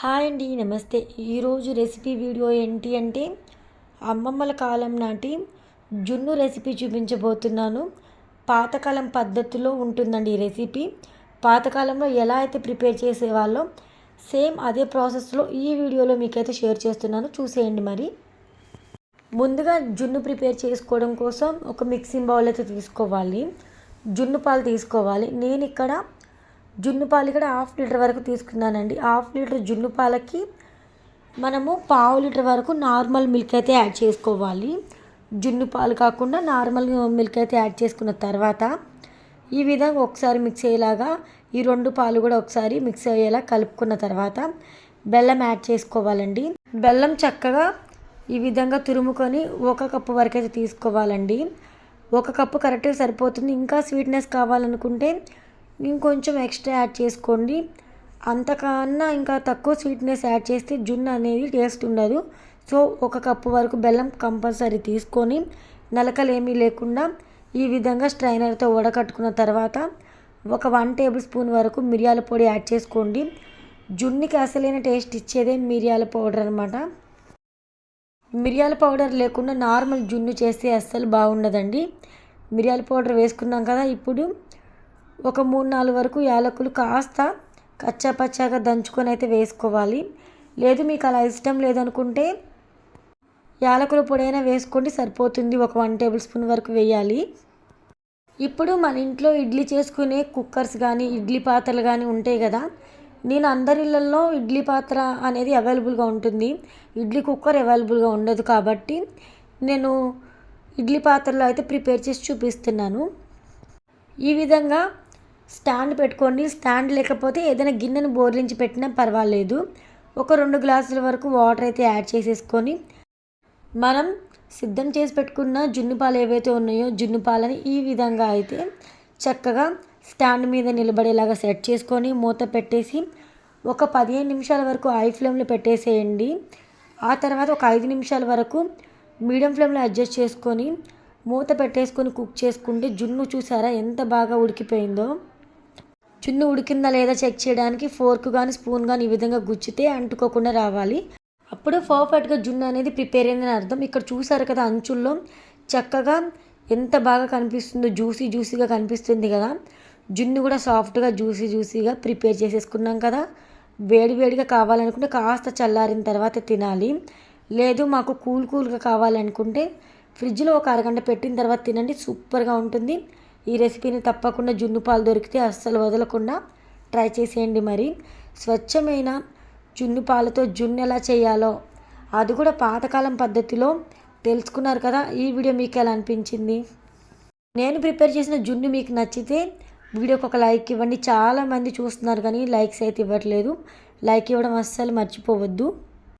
Hi అండి నమస్తే. ఈరోజు రెసిపీ వీడియో ఏంటి అంటే అమ్మమ్మల కాలం నాటి జున్ను రెసిపీ చూపించబోతున్నాను. పాతకాలం పద్ధతిలో ఉంటుందండి ఈ రెసిపీ. పాతకాలంలో ఎలా అయితే ప్రిపేర్ చేసేవాళ్ళో సేమ్ అదే ప్రాసెస్లో ఈ వీడియోలో మీకైతే షేర్ చేస్తున్నాను. చూసేయండి మరి. ముందుగా జున్ను ప్రిపేర్ చేసుకోవడం కోసం ఒక మిక్సింగ్ బౌల్ అయితే తీసుకోవాలి. జున్ను పాలు తీసుకోవాలి. నేను ఇక్కడ జున్ను పాలు ఇక్కడ హాఫ్ లీటర్ వరకు తీసుకున్నానండి. హాఫ్ లీటర్ జున్ను పాలకి మనము పావు లీటర్ వరకు నార్మల్ మిల్క్ అయితే యాడ్ చేసుకోవాలి. జున్ను పాలు కాకుండా నార్మల్ మిల్క్ అయితే యాడ్ చేసుకున్న తర్వాత ఈ విధంగా ఒకసారి మిక్స్ అయ్యేలాగా ఈ రెండు పాలు కూడా ఒకసారి మిక్స్ అయ్యేలా కలుపుకున్న తర్వాత బెల్లం యాడ్ చేసుకోవాలండి. బెల్లం చక్కగా ఈ విధంగా తురుముకొని ఒక కప్పు వరకు అయితే తీసుకోవాలండి. ఒక కప్పు కరెక్ట్గా సరిపోతుంది. ఇంకా స్వీట్నెస్ కావాలనుకుంటే ఇంకొంచెం ఎక్స్ట్రా యాడ్ చేసుకోండి. అంతకన్నా ఇంకా తక్కువ స్వీట్నెస్ యాడ్ చేస్తే జున్ను అనేది టేస్ట్ ఉండదు. సో ఒక కప్పు వరకు బెల్లం కంపల్సరీ తీసుకొని నలకలు ఏమీ లేకుండా ఈ విధంగా స్ట్రైనర్తో వడకట్టుకున్న తర్వాత ఒక వన్ టేబుల్ స్పూన్ వరకు మిరియాల పొడి యాడ్ చేసుకోండి. జున్నుకి అసలైన టేస్ట్ ఇచ్చేదే మిరియాల పౌడర్ అనమాట మిరియాల పౌడర్ లేకుండా నార్మల్ జున్ను చేస్తే అస్సలు బాగుండదండి. మిరియాల పౌడర్ వేసుకున్నాం కదా ఇప్పుడు ఒక మూడు నాలుగు వరకు యాలకులు కాస్త కచ్చా పచ్చాగా దంచుకొని అయితే వేసుకోవాలి. లేదు మీకు అలా ఇష్టం లేదనుకుంటే యాలకుల పొడైనా వేసుకోండి సరిపోతుంది. ఒక వన్ టేబుల్ స్పూన్ వరకు వేయాలి. ఇప్పుడు మన ఇంట్లో ఇడ్లీ చేసుకునే కుక్కర్స్ కానీ ఇడ్లీ పాత్రలు కానీ ఉంటాయి కదా నేను అందరి ఇళ్ళల్లో ఇడ్లీ పాత్ర అనేది అవైలబుల్గా ఉంటుంది. ఇడ్లీ కుక్కర్ అవైలబుల్గా ఉండదు కాబట్టి నేను ఇడ్లీ పాత్రలో అయితే ప్రిపేర్ చేసి చూపిస్తున్నాను. ఈ విధంగా స్టాండ్ పెట్టుకోండి. స్టాండ్ లేకపోతే ఏదైనా గిన్నెను బోర్లించి పెట్టినా పర్వాలేదు. ఒక రెండు గ్లాసుల వరకు వాటర్ అయితే యాడ్ చేసేసుకొని మనం సిద్ధం చేసి పెట్టుకున్న జున్ను పాలు ఏవైతే ఉన్నాయో జున్ను పాలని ఈ విధంగా అయితే చక్కగా స్టాండ్ మీద నిలబడేలాగా సెట్ చేసుకొని మూత పెట్టేసి ఒక పదిహేను నిమిషాల వరకు హై ఫ్లేమ్లో పెట్టేసేయండి. ఆ తర్వాత ఒక ఐదు నిమిషాల వరకు మీడియం ఫ్లేమ్లో అడ్జస్ట్ చేసుకొని మూత పెట్టేసుకొని కుక్ చేసుకుంటే జున్ను చూసారా ఎంత బాగా ఉడికిపోయిందో. జున్ను ఉడికిందా లేదా చెక్ చేయడానికి ఫోర్క్ కానీ స్పూన్ కానీ ఈ విధంగా గుచ్చితే అంటుకోకుండా రావాలి. అప్పుడు పర్ఫెక్ట్గా జున్ను అనేది ప్రిపేర్ అయిందని అర్థం. ఇక్కడ చూసారు కదా అంచుల్లో చక్కగా ఎంత బాగా కనిపిస్తుందో జ్యూసీ జ్యూసీగా కనిపిస్తుంది కదా. జున్ను కూడా సాఫ్ట్గా జ్యూసీ జ్యూసీగా ప్రిపేర్ చేసేసుకున్నాం కదా. వేడి వేడిగా కావాలనుకుంటే కాస్త చల్లారిన తర్వాత తినాలి. లేదు మాకు కూల్ కూల్గా కావాలనుకుంటే ఫ్రిడ్జ్లో ఒక అరగంట పెట్టిన తర్వాత తినండి సూపర్గా ఉంటుంది. ఈ రెసిపీని తప్పకుండా జున్ను పాలు దొరికితే అస్సలు వదలకుండా ట్రై చేసేయండి మరి. స్వచ్ఛమైన జున్ను పాలతో జున్ను ఎలా చేయాలో అది కూడా పాతకాలం పద్ధతిలో తెలుసుకున్నారు కదా. ఈ వీడియో మీకు ఎలా అనిపించింది? నేను ప్రిపేర్ చేసిన జున్ను మీకు నచ్చితే వీడియోకి ఒక లైక్ ఇవ్వండి. చాలామంది చూస్తున్నారు కానీ లైక్స్ అయితే ఇవ్వట్లేదు. లైక్ ఇవ్వడం అస్సలు మర్చిపోవద్దు.